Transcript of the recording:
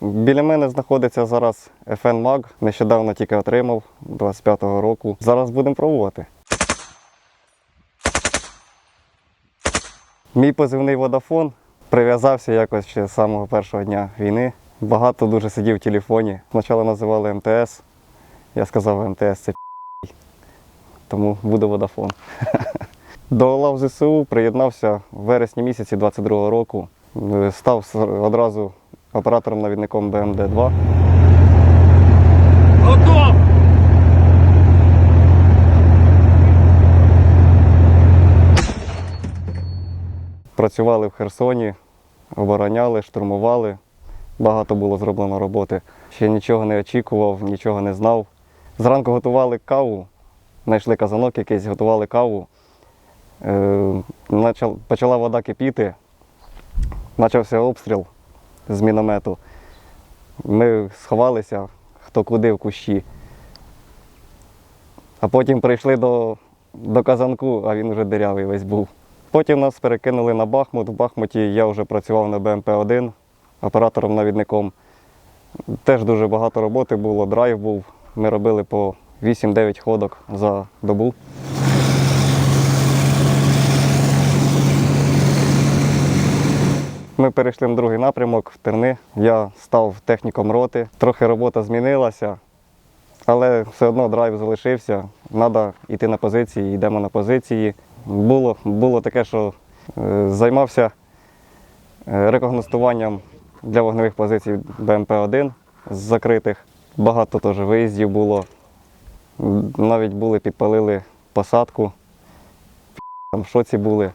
Біля мене знаходиться зараз FN Mag. Нещодавно тільки отримав 25-го року. Зараз будемо пробувати. Мій позивний водафон прив'язався якось ще з самого першого дня війни. Багато дуже сидів в телефоні. Спочатку називали МТС. Я сказав, МТС це пі***й. тому буде водафон. До лав ЗСУ приєднався в вересні місяці 22-го року. Став одразу оператором-навідником БМД-2. Готов! Працювали в Херсоні, обороняли, штурмували. Багато було зроблено роботи. Ще нічого не очікував, нічого не знав. Зранку готували каву, знайшли казанок якийсь, готували каву. Е, почала вода кипіти, почався обстріл з міномету. Ми сховалися, хто куди в кущі. А потім прийшли до, до казанку, а він вже дирявий весь був. Потім нас перекинули на Бахмут. В Бахмуті я вже працював на БМП-1 оператором-навідником. Теж дуже багато роботи було, драйв був. Ми робили по 8-9 ходок за добу. Ми перейшли на другий напрямок в Терни. Я став техніком роти. Трохи робота змінилася, але все одно драйв залишився. Треба йти на позиції, йдемо на позиції. Було, було таке, що е, займався е, рекогностуванням для вогневих позицій БМП-1 з закритих. Багато теж виїздів було. Навіть були, підпалили посадку. Там шоці були.